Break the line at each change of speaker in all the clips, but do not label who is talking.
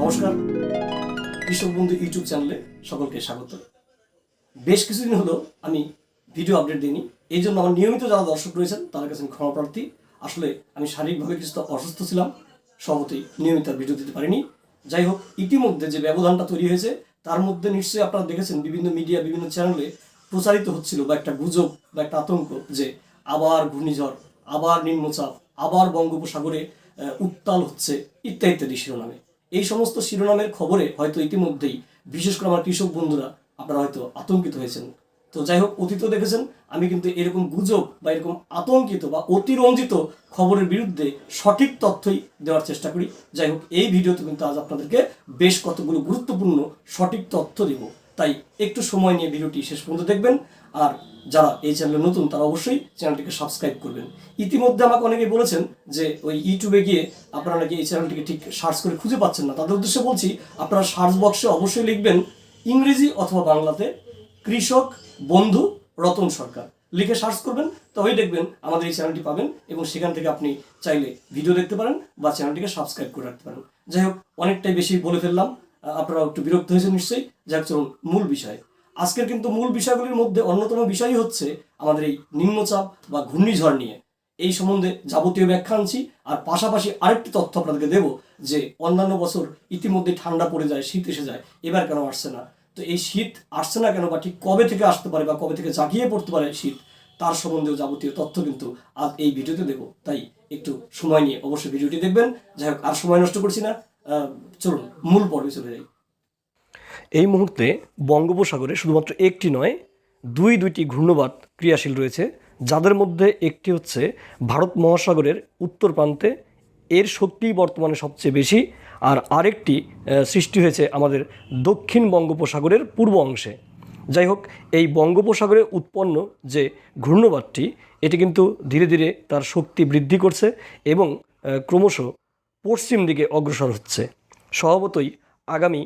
নমস্কার। কৃষক বন্ধু ইউটিউব চ্যানেলে সকলকে স্বাগত। বেশ কিছুদিন হলো আমি ভিডিও আপডেট দিইনি। এই জন্য আমার নিয়মিত যারা দর্শক রয়েছেন, তাদের কাছে আমি ক্ষমা প্রার্থী। আসলে আমি শারীরিকভাবে কিছুটা অসুস্থ ছিলাম সহমতই নিয়মিত ভিডিও দিতে পারিনি। যাই হোক, ইতিমধ্যে যে ব্যবধানটা তৈরি হয়েছে, তার মধ্যে নিশ্চয়ই আপনারা দেখেছেন বিভিন্ন মিডিয়া, বিভিন্ন চ্যানেলে প্রচারিত হচ্ছিল বা একটা গুজব বা একটা আতঙ্ক যে আবার ঘূর্ণিঝড়, আবার নিম্নচাপ, আবার বঙ্গোপসাগরে উত্তাল হচ্ছে ইত্যাদি ইত্যাদি শিরোনামে। এই সমস্ত শিরোনামের খবরে হয়তো ইতিমধ্যেই, বিশেষ করে আমার কৃষক বন্ধুরা, আপনারা হয়তো আতঙ্কিত হয়েছেন। তো যাই হোক অতীত দেখেছেন, আমি কিন্তু এরকম গুজব বা এরকম আতঙ্কিত বা অতিরঞ্জিত খবরের বিরুদ্ধে সঠিক তথ্যই দেওয়ার চেষ্টা করি। যাই হোক, এই ভিডিওতে কিন্তু আজ আপনাদেরকে বেশ কতগুলো গুরুত্বপূর্ণ সঠিক তথ্য দিব। তাই একটু সময় নিয়ে ভিডিওটি শেষ পর্যন্ত দেখবেন। আর যারা এই চ্যানেলে নতুন, তারা অবশ্যই চ্যানেলটিকে সাবস্ক্রাইব করবেন। ইতিমধ্যে আমাকে অনেকে বলেছেন যে ওই ইউটিউবে গিয়ে আপনারা নাকি এই চ্যানেলটিকে ঠিক সার্চ করে খুঁজে পাচ্ছেন না। তাদের উদ্দেশ্যে বলছি, আপনারা সার্চ বক্সে অবশ্যই লিখবেন ইংরেজি অথবা বাংলাতে কৃষক বন্ধু রতন সরকার। লিখে সার্চ করবেন, তবেই দেখবেন আমাদের এই চ্যানেলটি পাবেন এবং সেখান থেকে আপনি চাইলে ভিডিও দেখতে পারেন বা চ্যানেলটিকে সাবস্ক্রাইব করে রাখতে পারেন। যাই হোক, অনেকটাই বেশি বলে ফেললাম। আপনারা একটু বিরক্ত হয়েছেন নিশ্চয়ই। যাই হোক চলুন, মূল বিষয়। আজকের কিন্তু মূল বিষয়গুলির মধ্যে অন্যতম বিষয়ই হচ্ছে আমাদের এই নিম্নচাপ বা ঘূর্ণিঝড় নিয়ে। এই সম্বন্ধে যাবতীয় ব্যাখ্যা আনছি, আর পাশাপাশি আরেকটি তথ্য আপনাদেরকে দেব যে অন্যান্য বছর ইতিমধ্যে ঠান্ডা পড়ে যায়, শীত এসে যায়, এবার কেন আসছে না? তো এই শীত আসছে না কেন বা ঠিক কবে থেকে আসতে পারে বা কবে থেকে জাগিয়ে পড়তে পারে শীত, তার সম্বন্ধেও যাবতীয় তথ্য কিন্তু আজ এই ভিডিওতে দেবো। তাই একটু সময় নিয়ে অবশ্যই ভিডিওটি দেখবেন। যাই হোক, আর সময় নষ্ট করছি না। চলুন, মূল পর্বে চলে যাই। এই মুহূর্তে বঙ্গোপসাগরে শুধুমাত্র একটি নয়, দুই দুইটি ঘূর্ণবাদ ক্রিয়াশীল রয়েছে, যাদের মধ্যে একটি হচ্ছে ভারত মহাসাগরের উত্তর প্রান্তে, এর শক্তি বর্তমানে সবচেয়ে বেশি, আর আরেকটি সৃষ্টি হয়েছে আমাদের দক্ষিণ বঙ্গোপসাগরের পূর্ব অংশে। যাই হোক, এই বঙ্গোপসাগরে উৎপন্ন যে ঘূর্ণবাদটি এটি কিন্তু ধীরে ধীরে তার শক্তি বৃদ্ধি করছে এবং ক্রমশ পশ্চিম দিকে অগ্রসর হচ্ছে। স্বভাবতই আগামী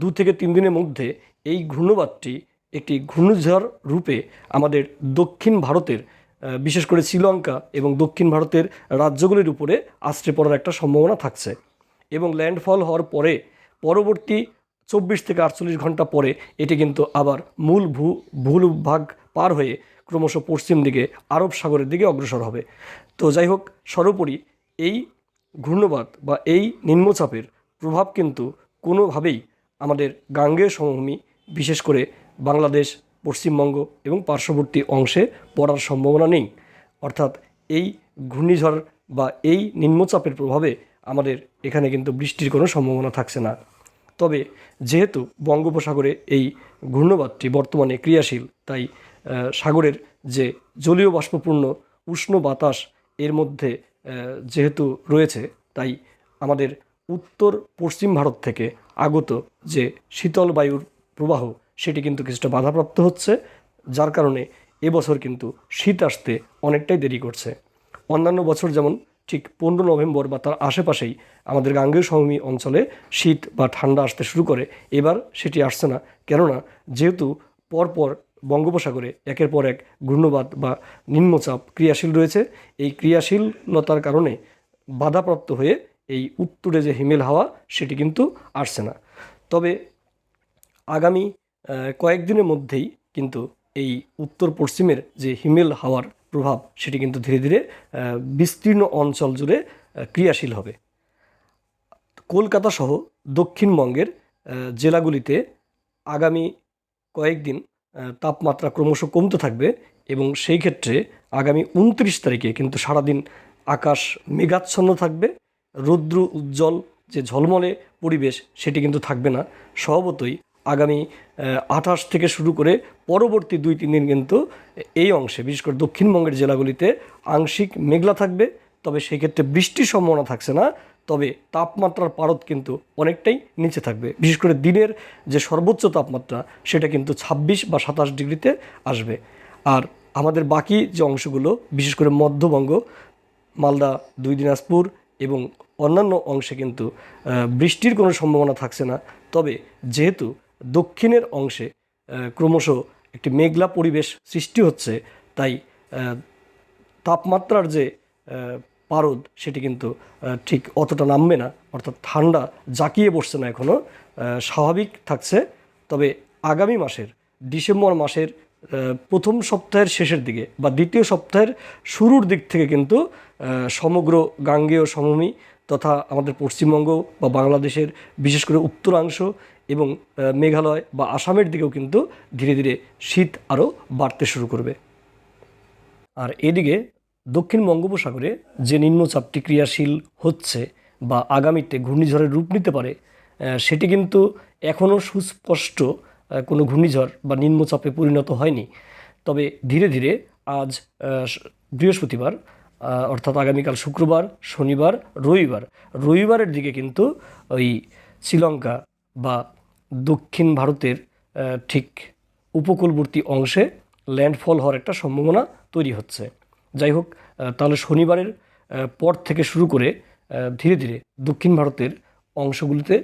দু থেকে তিন দিনের মধ্যে এই ঘূর্ণবাদটি একটি ঘূর্ণঝড় রূপে আমাদের দক্ষিণ ভারতের বিশেষ করে শ্রীলঙ্কা এবং দক্ষিণ ভারতের রাজ্যগুলির উপরে আশ্রে পড়ার একটা সম্ভাবনা থাকছে। এবং ল্যান্ডফল হওয়ার পরে, পরবর্তী চব্বিশ থেকে আটচল্লিশ ঘণ্টা পরে এটি কিন্তু আবার মূল ভূ, ভূল ভাগ পার হয়ে ক্রমশ পশ্চিম দিকে, আরব সাগরের দিকে অগ্রসর হবে। তো যাই হোক, সর্বোপরি এই ঘূর্ণবাদ বা এই নিম্নচাপের প্রভাব কিন্তু কোনোভাবেই আমাদের গাঙ্গেয় সমভূমি, বিশেষ করে বাংলাদেশ, পশ্চিমবঙ্গ এবং পার্শ্ববর্তী অংশে পড়ার সম্ভাবনা নেই। অর্থাৎ এই ঘূর্ণিঝড় বা এই নিম্নচাপের প্রভাবে আমাদের এখানে কিন্তু বৃষ্টির কোনো সম্ভাবনা থাকছে না। তবে যেহেতু বঙ্গোপসাগরে এই ঘূর্ণবাদটি বর্তমানে ক্রিয়াশীল, তাই সাগরের যে জলীয় বাষ্পপূর্ণ উষ্ণ বাতাস এর মধ্যে যেহেতু রয়েছে, তাই আমাদের উত্তর পশ্চিম ভারত থেকে আগত যে শীতল বায়ুর প্রবাহ, সেটি কিন্তু কিছুটা বাধাপ্রাপ্ত হচ্ছে, যার কারণে এবছর কিন্তু শীত আসতে অনেকটাই দেরি করছে। অন্যান্য বছর যেমন ঠিক পনেরো নভেম্বর বা তার আশেপাশেই আমাদের গাঙ্গেয় সমভূমি অঞ্চলে শীত বা ঠান্ডা আসতে শুরু করে, এবার সেটি আসছে না। কেননা, যেহেতু পরপর বঙ্গোপসাগরে একের পর এক ঘূর্ণবাদ বা নিম্নচাপ ক্রিয়াশীল রয়েছে, এই ক্রিয়াশীলতার কারণে বাধাপ্রাপ্ত হয়ে এই উত্তরে যে হিমেল হাওয়া, সেটি কিন্তু আসছে না। তবে আগামী কয়েকদিনের মধ্যেই কিন্তু এই উত্তর পশ্চিমের যে হিমেল হাওয়ার প্রভাব, সেটি কিন্তু ধীরে ধীরে বিস্তীর্ণ অঞ্চল জুড়ে ক্রিয়াশীল হবে। কলকাতা সহ দক্ষিণবঙ্গের জেলাগুলিতে আগামী কয়েকদিন তাপমাত্রা ক্রমশ কমতে থাকবে এবং সেই ক্ষেত্রে আগামী উনত্রিশ তারিখে কিন্তু সারাদিন আকাশ মেঘাচ্ছন্ন থাকবে। রৌদ্র উজ্জ্বল যে ঝলমলে পরিবেশ, সেটি কিন্তু থাকবে না। স্বভাবতই আগামী আঠাশ থেকে শুরু করে পরবর্তী দুই, তিন দিন কিন্তু এই অংশে, বিশেষ করে দক্ষিণবঙ্গের জেলাগুলিতে আংশিক মেঘলা থাকবে। তবে সেই ক্ষেত্রে বৃষ্টির সম্ভাবনা থাকছে না। তবে তাপমাত্রার পারদ কিন্তু অনেকটাই নিচে থাকবে। বিশেষ করে দিনের যে সর্বোচ্চ তাপমাত্রা, সেটা কিন্তু ছাব্বিশ বা সাতাশ ডিগ্রিতে আসবে। আর আমাদের বাকি যে অংশগুলো, বিশেষ করে মধ্যবঙ্গ, মালদা, দুই দিনাজপুর এবং অন্যান্য অংশে কিন্তু বৃষ্টির কোনো সম্ভাবনা থাকছে না। তবে যেহেতু দক্ষিণের অংশে ক্রমশ একটি মেঘলা পরিবেশ সৃষ্টি হচ্ছে, তাই তাপমাত্রার যে পারদ সেটি কিন্তু ঠিক অতটা নামবে না। অর্থাৎ ঠান্ডা জাকিয়ে বসছে না এখনও স্বাভাবিক থাকছে। তবে আগামী মাসের, ডিসেম্বর মাসের প্রথম সপ্তাহের শেষের দিকে বা দ্বিতীয় সপ্তাহের শুরুর দিক থেকে কিন্তু সমগ্র গাঙ্গেয় সমভূমি তথা আমাদের পশ্চিমবঙ্গ বা বাংলাদেশের বিশেষ করে উত্তরাংশ এবং মেঘালয় বা আসামের দিকেও কিন্তু ধীরে ধীরে শীত আরও বাড়তে শুরু করবে। আর এদিকে দক্ষিণ বঙ্গোপসাগরে যে নিম্নচাপটি ক্রিয়াশীল হচ্ছে বা আগামীতে ঘূর্ণিঝড়ের রূপ নিতে পারে সেটি কিন্তু এখনও সুস্পষ্ট কোনো ঘূর্ণিঝড় বা নিম্নচাপে পরিণত হয়নি। তবে ধীরে ধীরে আজ বৃহস্পতিবার অর্থাৎ আগামীকাল শুক্রবার, শনিবার, রবিবার। রবিবারের দিকে কিন্তু ওই শ্রীলঙ্কা বা দক্ষিণ ভারতের ঠিক উপকূলবর্তী অংশে ল্যান্ডফল হওয়ার একটা সম্ভাবনা তৈরি হচ্ছে। যাই হোক তাহলে শনিবারের পর থেকে শুরু করে ধীরে ধীরে দক্ষিণ ভারতের অংশগুলিতে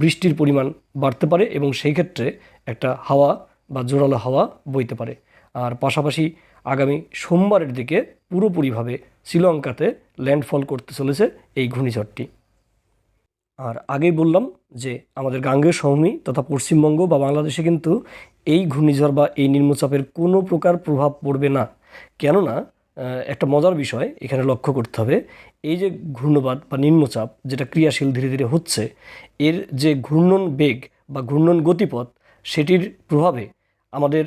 বৃষ্টির পরিমাণ বাড়তে পারে এবং সেই ক্ষেত্রে একটা হাওয়া বা জোরালো হাওয়া বইতে পারে। আর পাশাপাশি আগামী সোমবারের দিকে পুরোপুরিভাবে শ্রীলঙ্কাতে ল্যান্ডফল করতে চলেছে এই ঘূর্ণিঝড়টি। আর আগেই বললাম যে আমাদের গাঙ্গেয় সমভূমি তথা পশ্চিমবঙ্গ বা বাংলাদেশে কিন্তু এই ঘূর্ণিঝড় বা এই নিম্নচাপের কোনো প্রকার প্রভাব পড়বে না। কেননা একটা মজার বিষয় এখানে লক্ষ্য করতে হবে, এই যে ঘূর্ণবাদ বা নিম্নচাপ যেটা ক্রিয়াশীল ধীরে ধীরে হচ্ছে, এর যে ঘূর্ণন বেগ বা ঘূর্ণন গতিপথ, সেটির প্রভাবে আমাদের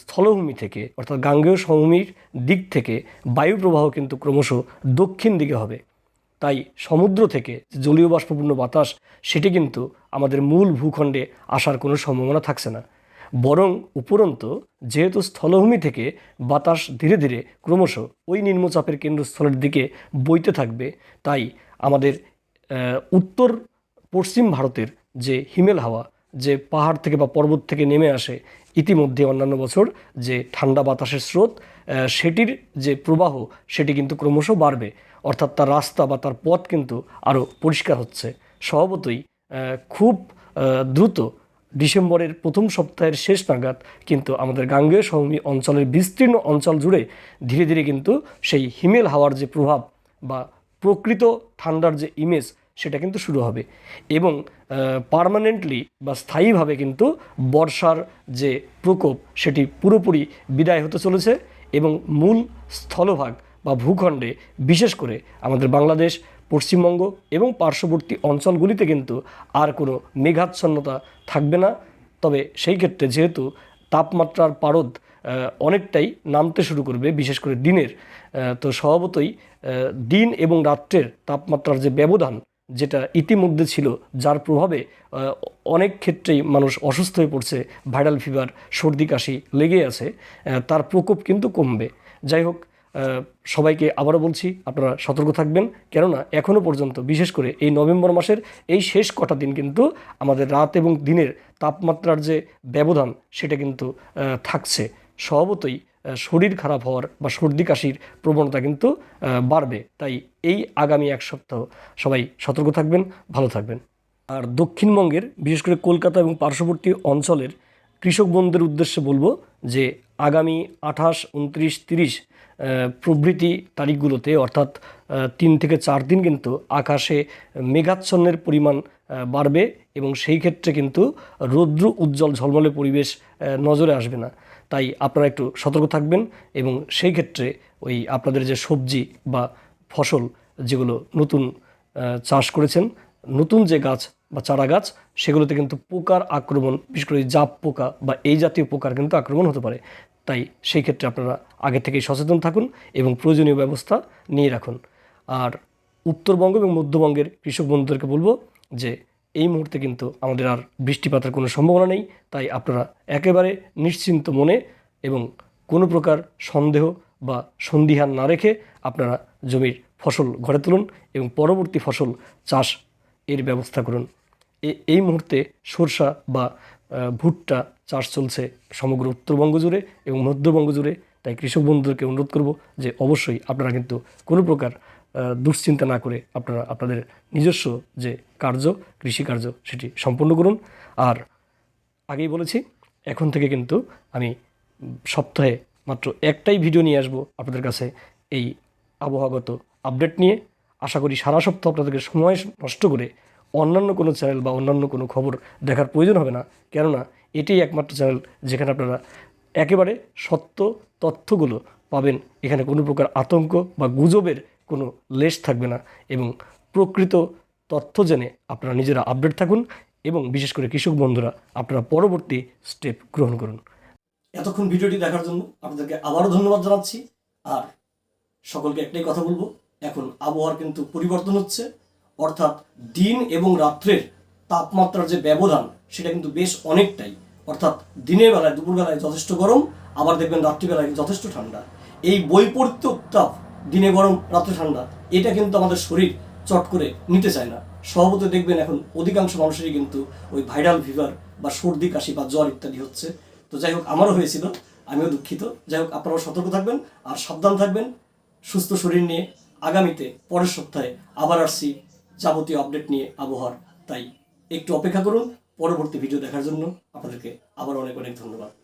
স্থলভূমি থেকে, অর্থাৎ গাঙ্গেয় সমভূমির দিক থেকে বায়ু প্রবাহ কিন্তু ক্রমশ দক্ষিণ দিকে হবে। তাই সমুদ্র থেকে যে জলীয় বাষ্পপূর্ণ বাতাস, সেটি কিন্তু আমাদের মূল ভূখণ্ডে আসার কোনো সম্ভাবনা থাকছে না। বরং উপরন্ত যেহেতু স্থলভূমি থেকে বাতাস ধীরে ধীরে ক্রমশ ওই নিম্নচাপের কেন্দ্রস্থলের দিকে বইতে থাকবে, তাই আমাদের উত্তর পশ্চিম ভারতের যে হিমেল হাওয়া যে পাহাড় থেকে বা পর্বত থেকে নেমে আসে ইতিমধ্যে অন্যান্য বছর যে ঠান্ডা বাতাসের স্রোত সেটির যে প্রবাহ, সেটি কিন্তু ক্রমশ বাড়বে। অর্থাৎ তার রাস্তা বা তার পথ কিন্তু আরও পরিষ্কার হচ্ছে। স্বভাবতই খুব দ্রুত ডিসেম্বরের প্রথম সপ্তাহের শেষ নাগাদ কিন্তু আমাদের গাঙ্গেয় সমভূমি অঞ্চলের বিস্তীর্ণ অঞ্চল জুড়ে ধীরে ধীরে কিন্তু সেই হিমেল হাওয়ার যে প্রভাব বা প্রকৃত ঠান্ডার যে ইমেজ সেটা কিন্তু শুরু হবে। এবং পার্মানেন্টলি বা স্থায়ীভাবে কিন্তু বর্ষার যে প্রকোপ, সেটি পুরোপুরি বিদায় হতে চলেছে এবং মূল স্থলভাগ বা ভূখণ্ডে বিশেষ করে আমাদের বাংলাদেশ, পশ্চিমবঙ্গ এবং পার্শ্ববর্তী অঞ্চলগুলিতে কিন্তু আর কোনো মেঘাচ্ছন্নতা থাকবে না। তবে সেই ক্ষেত্রে যেহেতু তাপমাত্রার পারদ অনেকটাই নামতে শুরু করবে, বিশেষ করে দিনের তো স্বভাবতই দিন এবং রাত্রের তাপমাত্রার যে ব্যবধান যেটা ইতিমধ্যে ছিল, যার প্রভাবে অনেক ক্ষেত্রেই মানুষ অসুস্থ হয়ে পড়ছে, ভাইরাল ফিভার সর্দি কাশি লেগে আছে তার প্রকোপ কিন্তু কমবে। যাই হোক সবাইকে আবারও বলছি, আপনারা সতর্ক থাকবেন, কেননা এখনও পর্যন্ত, বিশেষ করে এই নভেম্বর মাসের এই শেষ কটা দিন কিন্তু আমাদের রাত এবং দিনের তাপমাত্রার যে ব্যবধান, সেটা কিন্তু থাকছে। স্বভাবতই শরীর খারাপ হওয়ার বা সর্দি কাশির প্রবণতা কিন্তু বাড়বে। তাই এই আগামী এক সপ্তাহ সবাই সতর্ক থাকবেন, ভালো থাকবেন। আর দক্ষিণবঙ্গের, বিশেষ করে কলকাতা এবং পার্শ্ববর্তী অঞ্চলের কৃষক বন্ধুদের উদ্দেশ্যে বলব যে, আগামী আঠাশ, উনত্রিশ, তিরিশ প্রভৃতি তারিখগুলোতে, অর্থাৎ তিন থেকে চার দিন কিন্তু আকাশে মেঘাচ্ছন্নের পরিমাণ বাড়বে এবং সেই ক্ষেত্রে কিন্তু রৌদ্র উজ্জ্বল ঝলমলে পরিবেশ নজরে আসবে না। তাই আপনারা একটু সতর্ক থাকবেন এবং সেই ক্ষেত্রে ওই আপনাদের যে সবজি বা ফসল যেগুলো নতুন চাষ করেছেন, নতুন যে গাছ বা চারা গাছ, সেগুলোতে কিন্তু পোকার আক্রমণ, বিশেষ করে জাপ পোকা বা এই জাতীয় পোকার কিন্তু আক্রমণ হতে পারে। তাই সেই ক্ষেত্রে আপনারা আগে থেকেই সচেতন থাকুন এবং প্রয়োজনীয় ব্যবস্থা নিয়ে রাখুন। আর উত্তরবঙ্গ এবং মধ্যবঙ্গের কৃষক বন্ধুদেরকে বলব যে এই মুহূর্তে কিন্তু আমাদের আর বৃষ্টিপাতের কোনো সম্ভাবনা নেই, তাই আপনারা একেবারে নিশ্চিন্ত মনে এবং কোনো প্রকার সন্দেহ বা সন্দিহান না রেখে আপনারা জমির ফসল ঘরে তুলুন এবং পরবর্তী ফসল চাষ এর ব্যবস্থা করুন। এই মুহূর্তে সরষা বা ভুট্টা চাষ চলছে সমগ্র উত্তরবঙ্গ জুড়ে এবং মধ্যবঙ্গ জুড়ে, তাই কৃষক বন্ধুদেরকে অনুরোধ করব যে অবশ্যই আপনারা কিন্তু কোনো প্রকার দুশ্চিন্তা না করে আপনারা আপনাদের নিজস্ব যে কার্য কৃষিকার্য সেটি সম্পন্ন করুন। আর আগেই বলেছি, এখন থেকে কিন্তু আমি সপ্তাহে মাত্র একটাই ভিডিও নিয়ে আসব আপনাদের কাছে এই আবহাওয়াগত আপডেট নিয়ে। আশা করি সারা সপ্তাহ আপনাদেরকে সময় নষ্ট করে অন্যান্য কোনো চ্যানেল বা অন্যান্য কোনো খবর দেখার প্রয়োজন হবে না। কেননা, এটাই একমাত্র চ্যানেল যেখানে আপনারা একেবারে সত্য তথ্যগুলো পাবেন। এখানে কোনো প্রকার আতঙ্ক বা গুজবের কোনো লেশ থাকবে না এবং প্রকৃত তথ্য জেনে আপনারা নিজেরা আপডেট থাকুন এবং বিশেষ করে কৃষক বন্ধুরা আপনারা পরবর্তী স্টেপ গ্রহণ করুন। এতক্ষণ ভিডিওটি দেখার জন্য আপনাদেরকে আবারও ধন্যবাদ জানাচ্ছি। আর সকলকে একটাই কথা বলব, এখন আবহাওয়ার কিন্তু পরিবর্তন হচ্ছে। অর্থাৎ দিন এবং রাত্রের তাপমাত্রার যে ব্যবধান, সেটা কিন্তু বেশ অনেকটাই। অর্থাৎ দিনের বেলায়, দুপুরবেলায় যথেষ্ট গরম, আবার দেখবেন রাত্রিবেলায় যথেষ্ট ঠান্ডা। এই বৈপরীত্য তাপ দিনে গরম রাত্রে ঠান্ডা। এটা কিন্তু আমাদের শরীর চট করে নিতে চায় না। স্বভাবত দেখবেন এখন অধিকাংশ মানুষেরই কিন্তু ওই ভাইরাল ফিভার বা সর্দি, কাশি বা জ্বর ইত্যাদি হচ্ছে। তো যাই হোক, আমারও হয়েছিল। আমিও দুঃখিত। যাই হোক, আপনারাও সতর্ক থাকবেন আর সাবধান থাকবেন। সুস্থ শরীর নিয়ে আগামীতে পরের সপ্তাহে আবার আসছি যাবতীয় আপডেট নিয়ে আবহাওয়ার। তাই একটু অপেক্ষা করুন। পরবর্তী ভিডিও দেখার জন্য আপনাদেরকে আবার অনেক অনেক ধন্যবাদ।